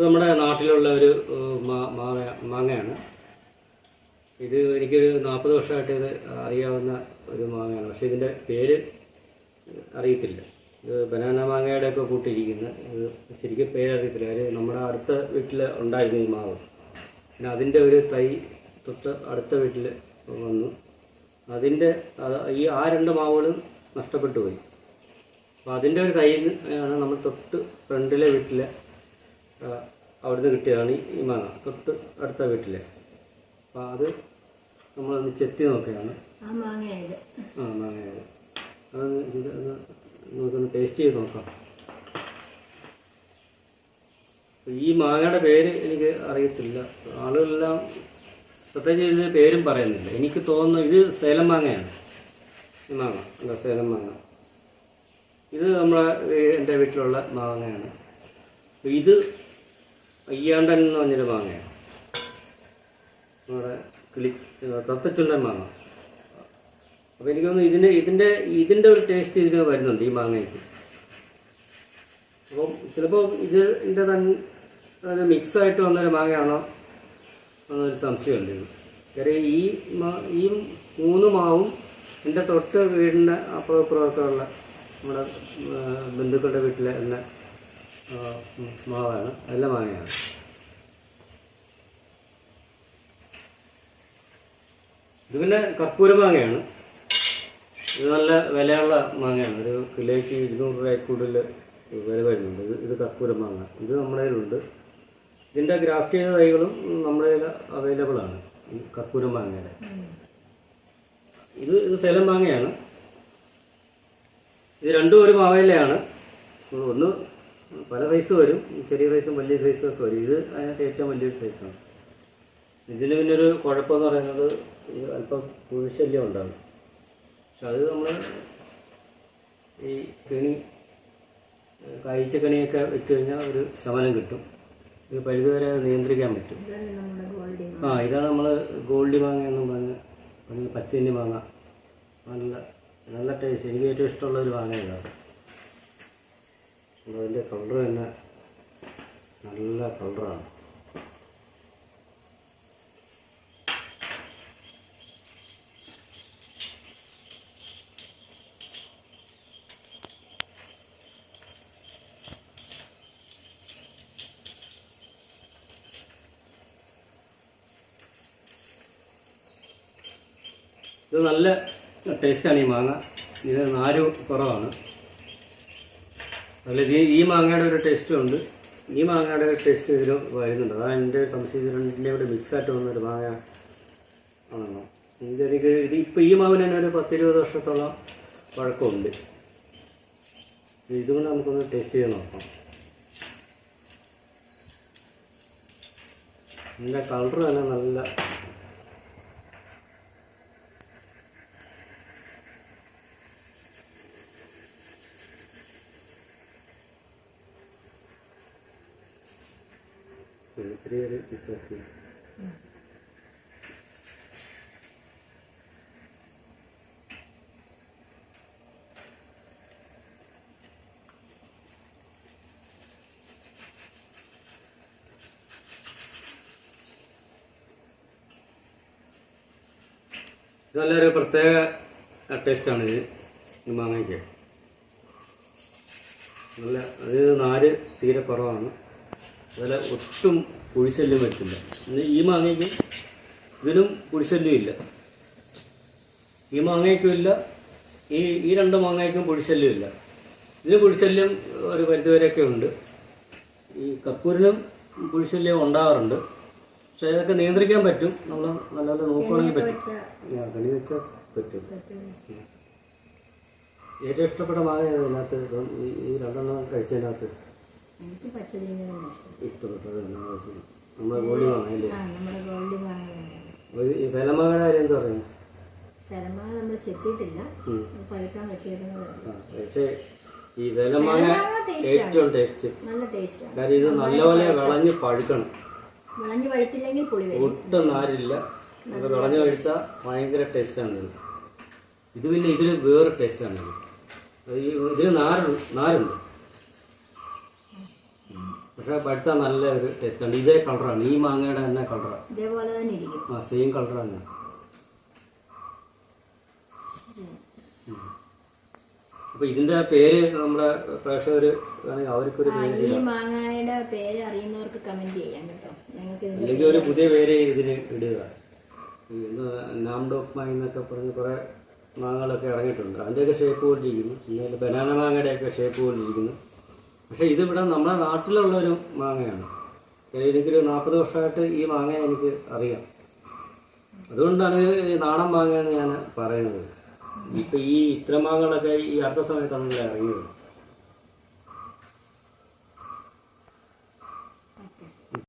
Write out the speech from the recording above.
നമ്മുടെ നാട്ടിലുള്ള ഒരു മാങ്ങ- മാങ്ങയാണ്. ഇത് എനിക്കൊരു നാൽപ്പത് വർഷമായിട്ട് ഇത് അറിയാവുന്ന ഒരു മാങ്ങയാണ്. പക്ഷെ ഇതിന്റെ പേര് അറിയത്തില്ല. ഇത് ബനാന മാങ്ങയുടെ ഒക്കെ കൂട്ടിയിരിക്കുന്ന ഇത് ശരിക്കും പേരറിയത്തില്ല. അത് നമ്മുടെ അടുത്ത വീട്ടിൽ ഉണ്ടായിരുന്നു ഈ മാവ്. പിന്നെ അതിന്റെ ഒരു തൈ തൊട്ട് അടുത്ത വീട്ടിൽ വന്നു. അതിന്റെ ഈ ആ രണ്ട് മാവുകളും നഷ്ടപ്പെട്ടു പോയി. അപ്പോൾ അതിന്റെ ഒരു തൈ ആണ് നമ്മൾ തൊട്ട് ഫ്രണ്ടിലെ വീട്ടിലെ അവിടുന്ന് കിട്ടിയതാണ് ഈ- മാങ്ങ തൊട്ട് അടുത്ത വീട്ടിലെ. അപ്പം അത് നമ്മളൊന്ന് ചെത്തി നോക്കുകയാണ് ആ മാങ്ങയായത്. അതൊന്ന് നമുക്കൊന്ന് ടേസ്റ്റ് ചെയ്ത് നോക്കാം. ഈ മാങ്ങയുടെ പേര് എനിക്ക് അറിയത്തില്ല. ആളുകളെല്ലാം പ്രത്യേകിച്ച് ഇതിന് പേരും പറയുന്നില്ല. എനിക്ക് തോന്നുന്നു ഇത് സേലം മാങ്ങയാണ്. ഈ മാങ്ങ അല്ല സേലം മാങ്ങ. ഇത് നമ്മളെ എന്റെ വീട്ടിലുള്ള മാങ്ങയാണ്. ഇത് അയ്യാണ്ടൻ എന്ന് പറഞ്ഞൊരു മാങ്ങയാണ് നമ്മുടെ കിളി തത്തച്ചുണ്ടൻ മാങ്ങ. അപ്പോൾ എനിക്ക് തോന്നുന്നു ഇതിന്റെ ഇതിന്റെ ഇതിന്റെ ഒരു ടേസ്റ്റ് ഇതിന് വരുന്നുണ്ട് ഈ മാങ്ങയ്ക്ക്. അപ്പം ചിലപ്പോൾ ഇതിന്റെ തന്നെ ഒരു മിക്സ് ആയിട്ട് വന്നൊരു മാങ്ങയാണോ എന്നൊരു സംശയമുണ്ട് കാര്യം ഈ ഈ മൂന്ന് മാവും എന്റെ തൊട്ട് വീടിന്റെ അപ്പുറം ഇപ്പുറമൊക്കെ ഉള്ള നമ്മുടെ ബന്ധുക്കളുടെ വീട്ടിലെ ഉം, മാവാണ്. നല്ല മാങ്ങയാണ്. ഇത് പിന്നെ കർപ്പൂര മാങ്ങയാണ്. ഇത് നല്ല വിലയുള്ള മാങ്ങയാണ്. ഒരു കിലോയ്ക്ക് ഇരുന്നൂറ് രൂപയ്ക്ക് കൂടുതൽ വില വരുന്നുണ്ട്. ഇത് ഇത് കർപ്പൂര മാങ്ങ. ഇത് നമ്മുടെ കയ്യിലുണ്ട്. ഇതിന്റെ ഗ്രാഫ്റ്റ് ചെയ്ത തൈകളും നമ്മുടെ കയ്യിൽ അവൈലബിൾ ആണ്. ഈ കർപ്പൂര മാങ്ങയുടെ. ഇത് ഇത് സേലം മാങ്ങയാണ്. ഇത് രണ്ടും ഒരു മാവയിലയാണ് ഒന്ന് പല സൈസ് വരും. ചെറിയ സൈസും വലിയ സൈസും ഒക്കെ വരും. ഇത് അതിനകത്ത് ഏറ്റവും വലിയൊരു സൈസാണ് ഇതിന് പിന്നെ ഒരു കുഴപ്പമെന്ന് പറയുന്നത് ഈ അല്പം പുഴുശല്യം ഉണ്ടാകും. പക്ഷെ അത് നമ്മൾ ഈ കെണി കായ്ച്ച കെണിയൊക്കെ വെച്ച് കഴിഞ്ഞാൽ ഒരു ശമനം കിട്ടും. ഇത് പരിധിവരെ നിയന്ത്രിക്കാൻ പറ്റും. ആ ഇതാണ് നമ്മൾ ഗോൾഡി മാങ്ങ എന്നും പറഞ്ഞ് പറഞ്ഞ പച്ചന്നി മാങ്ങ. നല്ല നല്ല ടേസ്റ്റ് എനിക്ക് ഏറ്റവും ഇഷ്ടമുള്ള ഒരു മാങ്ങ ഇതാണ്. അതിന്റെ കളർ തന്നെ നല്ല കളറാണ് ഇത് നല്ല ടേസ്റ്റാണ് ഈ മാങ്ങ. ഇത് നാരും കുറവാണ്. അതിൽ ഈ ഈ മാങ്ങയുടെ ഒരു ടേസ്റ്റും ഉണ്ട്. ഈ മാങ്ങയുടെ ടേസ്റ്റ് ഇതിൽ വരുന്നുണ്ട്. അതാണ് എന്റെ സംശയം. ഇവിടെ കൂടെ മിക്സായിട്ട് വന്നൊരു മാങ്ങ ആണല്ലോ. ഇതെനിക്ക് ഇത് ഇപ്പം ഈ മാവിന് തന്നെ ഒരു പത്തിരുപത് വർഷത്തോളം പഴക്കമുണ്ട്. ഇതുകൊണ്ട് നമുക്കൊന്ന് ടേസ്റ്റ് ചെയ്ത് നോക്കാം. ഇതിന്റെ കളർ തന്നെ നല്ല ഒരു ചെറിയൊരു പിസാക്കി ഇത് നല്ലൊരു പ്രത്യേക ടേസ്റ്റാണ് ഇത് ഈ മാങ്ങയ്ക്ക്. നല്ല അത് നാല് തീരെ കുറവാണ്. അതുപോലെ ഒട്ടും കുഴിശല്യം വരത്തില്ല ഈ മാങ്ങയ്ക്ക് ഇതിനും കുഴിശല്യം ഇല്ല. ഈ മാങ്ങയ്ക്കും ഇല്ല. ഈ ഈ രണ്ട് മാങ്ങയ്ക്കും പൊടിശല്യം ഇല്ല. ഇതിന് കുഴിശല്യം ഒരു പരിധിവരെയൊക്കെ ഉണ്ട്. ഈ കപ്പൂരിനും കുഴിശല്യം ഉണ്ടാകാറുണ്ട് പക്ഷെ ഇതൊക്കെ നിയന്ത്രിക്കാൻ പറ്റും. നമ്മൾ നല്ലപോലെ നോക്കുകയാണെങ്കിൽ പറ്റും. കണി വെച്ചാൽ പറ്റും. ഏറ്റവും ഇഷ്ടപ്പെട്ട മാങ്ങ ഇതിനകത്ത്? ഈ രണ്ടെണ്ണം കഴിച്ചതിനകത്ത്? എനിക്ക് ഇഷ്ടപ്പെട്ടത് നമ്മുടെ ഗോൾഡ് നമ്മുടെ ഗോൾഡി എന്താ സ്ഥലമാങ്ങ നമ്മൾ ചെത്തിയിട്ടില്ല. ഉം. പഴുക്കാൻ വെച്ചേക്കുന്നത് പക്ഷേ ഈ സേലമാങ്ങ ഏറ്റവും ടേസ്റ്റ്. നല്ല ഇത് നല്ലപോലെ വിളഞ്ഞ് പഴുക്കണം. വിളഞ്ഞ് പഴുത്തില്ലെങ്കിൽ പുളി ഒട്ടും നാരില്ല. നമുക്ക് വിളഞ്ഞ് കഴിച്ചാൽ ഭയങ്കര ടേസ്റ്റാണ് ഇത്. പിന്നെ ഇതിന് വേറെ ടേസ്റ്റാണ് ഈ ഇതിന് നാരുണ്ട് നാരുണ്ട്. പക്ഷേ പഴുത്ത നല്ല ഒരു ടേസ്റ്റ് ഉണ്ട്. ഇതേ കളറാണ് ഈ മാങ്ങയുടെ തന്നെ കളറാണ് ഇതേപോലെ തന്നെ ഇരിക്കും. ആ സെയിം കളറാണ് അപ്പൊ ഇതിന്റെ പേര് നമ്മുടെ പ്രേക്ഷകർ അവർക്കൊരു ഈ മാങ്ങയുടെ പേര് അറിയുന്നവർക്ക് കമന്റ് ചെയ്യാം കേട്ടോ. അല്ലെങ്കിൽ ഒരു പുതിയ പേര് ഇതിന് ഇടുക. നാംഡോക് നാംഡോക്മ എന്നൊക്കെ പറഞ്ഞ് കുറെ മാങ്ങകളൊക്കെ ഇറങ്ങിയിട്ടുണ്ട്. അതിന്റെയൊക്കെ ഷേപ്പ് പോലിരിക്കുന്നു പിന്നെ ബനാന മാങ്ങയുടെയൊക്കെ ഷേപ്പ് പോലിരിക്കുന്നു പക്ഷേ ഇതിവിടെ നമ്മുടെ നാട്ടിലുള്ള ഒരു മാങ്ങയാണ്. എനിക്കൊരു നാൽപ്പത് വർഷമായിട്ട് ഈ മാങ്ങ എനിക്ക് അറിയാം. അതുകൊണ്ടാണ് നാടൻ മാങ്ങ എന്ന് ഞാൻ പറയുന്നത് ഇപ്പം ഈ ഇത്ര മാങ്ങകളൊക്കെ ഈ അടുത്ത സമയത്താണ് ഇറങ്ങിയത്.